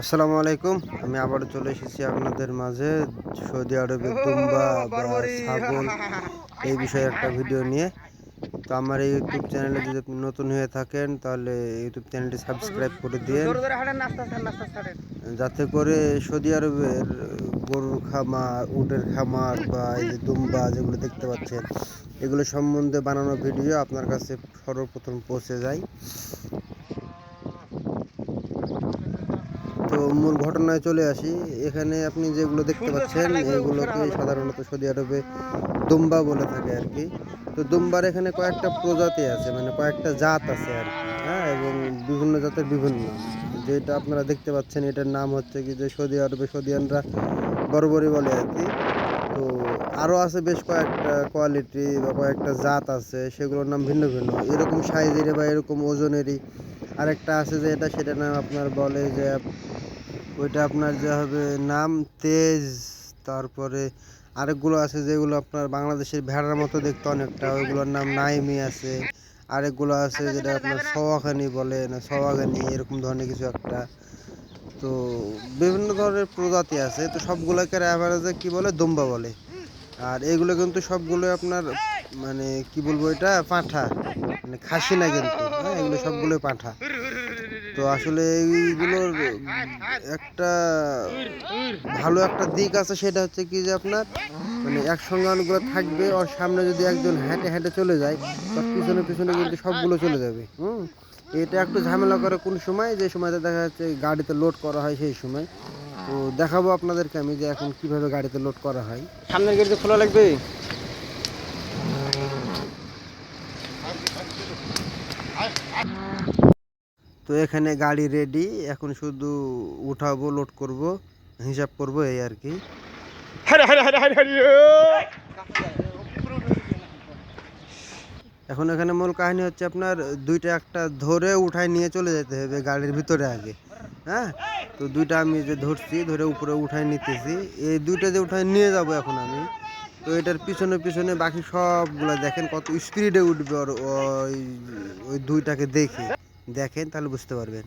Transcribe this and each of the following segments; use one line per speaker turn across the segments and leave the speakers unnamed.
আসসালামু আলাইকুম। আমি আবারও চলে এসেছি আপনাদের মাঝে সৌদি আরবের দুম্বা বা ছাগল এই বিষয়ে একটা ভিডিও নিয়ে। তো আমার এই ইউটিউব চ্যানেলে যদি আপনি নতুন হয়ে থাকেন তাহলে ইউটিউব চ্যানেলটি সাবস্ক্রাইব করে দিয়ে যাতে করে সৌদি আরবের গরুর খামার উটের খামার বা এই যে দুম্বা যেগুলো দেখতে পাচ্ছেন এগুলো সম্বন্ধে বানানো ভিডিও আপনার কাছে সর্বপ্রথম পৌঁছে যায় তো মূল ঘটনায় চলে আসি। এখানে আপনি যেগুলো দেখতে পাচ্ছেন এগুলোকে সাধারণত সৌদি আরবে দুম্বা বলে থাকে আর কি। তো দুম্বার এখানে কয়েকটা প্রজাতি আছে মানে কয়েকটা জাত আছে আর কি হ্যাঁ? এবং বিভিন্ন জাতের বিভিন্ন। যেটা আপনারা দেখতে পাচ্ছেন এটার নাম হচ্ছে কি যে সৌদি আরবে সৌদিয়ানরা বরবরি বলে আর কি। আরও আছে বেশ কয়েকটা কোয়ালিটি বা কয়েকটা জাত আছে, সেগুলোর নাম ভিন্ন ভিন্ন। এরকম সাইজেরই বা এরকম ওজনেরই। আরেকটা আছে যে এটা, সেটার নাম আপনার বলে যে ওইটা আপনার যে হবে নাম তেজ, তারপরে আরেকগুলো আছে যেগুলো আপনার বাংলাদেশের ভেড়ার মতো দেখতে অনেকটা, ওইগুলোর নাম নাইমি আছে। আরেকগুলো আছে যেটা আপনার সওয়াখানি বলে, না সওয়াখানি এরকম ধরনের কিছু একটা। তো বিভিন্ন ধরনের প্রজাতি আছে, তো সবগুলোকে অ্যাভারেজে কি বলে, দুম্বা বলে। আর এগুলো কিন্তু সবগুলো আপনার মানে কি বলব এটা, পাঁঠা। মানে খাসি না কিন্তু হ্যাঁ এগুলো সবগুলো পাঁঠা। তো আসলে এইগুলোর একটা ভালো একটা দিক আছে, সেটা হচ্ছে কি যে আপনার মানে একসঙ্গে অনেকগুলো থাকবে, ওর সামনে যদি একজন হেঁটে হেঁটে চলে যায়, তার পিছনে পিছনে কিন্তু সবগুলো চলে যাবে, হুম? এটা একটু ঝামেলা করে কোন সময়, যে সময়টা দেখা যাচ্ছে গাড়িতে লোড করা হয় সেই সময়। তো দেখাবো আপনাদেরকে আমি যে এখন কীভাবে গাড়িতে লোড করা হয়। সামনের গেটে খোলা লাগবে? তো এখানে গাড়ি রেডি এখন শুধু উঠাবো লোড করব হিসাব করব এই আর কি। এখন এখানে মূল কাহিনী হচ্ছে আপনার দুইটা একটা ধরে উঠায় নিয়ে চলে যেতে হবে গাড়ির ভিতরে আগে। হ্যাঁ? তো দুইটা আমি যে ধরছি, ধরে উপরে উঠায় নিতেছি। এই দুইটা যে উঠায় নিয়ে যাব এখন আমি, তো এটার পিছনে পিছনে বাকি সবগুলো দেখেন কত স্পিডে উঠবে আর ওই ওই দুইটাকে দেখে। দেখেন তাহলে বুঝতে পারবেন।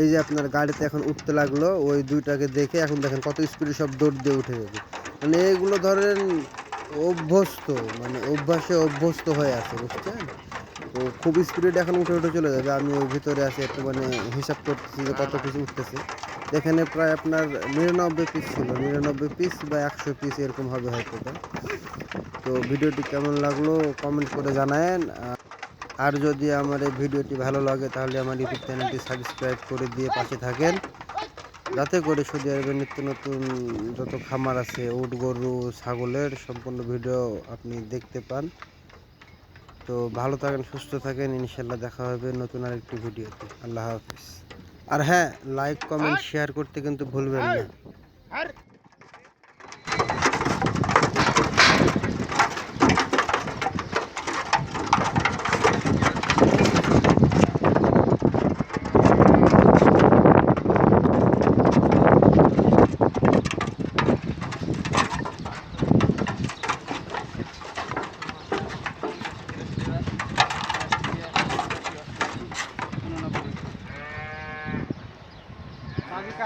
এই যে আপনার গাড়িতে এখন উঠতে লাগল, ওই দুইটাকে দেখে এখন দেখেন কত স্পিডে সব দৌড় দিয়ে উঠে যাবে। মানে এগুলো ধরেন অভ্যস্ত মানে অভ্যাসে অভ্যস্ত হয়ে আছে, বুঝছেন? তো খুব স্পিডে এখন উঠে উঠে চলে যাবে। আমি ওই ভিতরে আছি, একটু মানে হিসাব করতেছি যে কত পিস উঠতেছে। এখানে প্রায় আপনার নিরানব্বই পিস ছিল, নিরানব্বই পিস বা একশো পিস এরকম হবে হয়তো। তো ভিডিওটি কেমন লাগল কমেন্ট করে জানায়েন। আর যদি আমার এই ভিডিওটি ভালো লাগে, তাহলে আমার ইউটিউব চ্যানেলটি সাবস্ক্রাইব করে দিয়ে পাশে থাকেন। যাতে করে সৌদি আরবের নিত্য নতুন যত খামার আছে, উট, গরু, ছাগলের সম্পূর্ণ ভিডিও আপনি দেখতে পান। তো ভালো থাকেন, সুস্থ থাকেন ইনশাল্লাহ দেখা হবে নতুন আরেকটি ভিডিওতে। আল্লাহ হাফিজ। আর হ্যাঁ লাইক কমেন্ট শেয়ার করতে কিন্তু ভুলবেন না।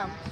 Instagram.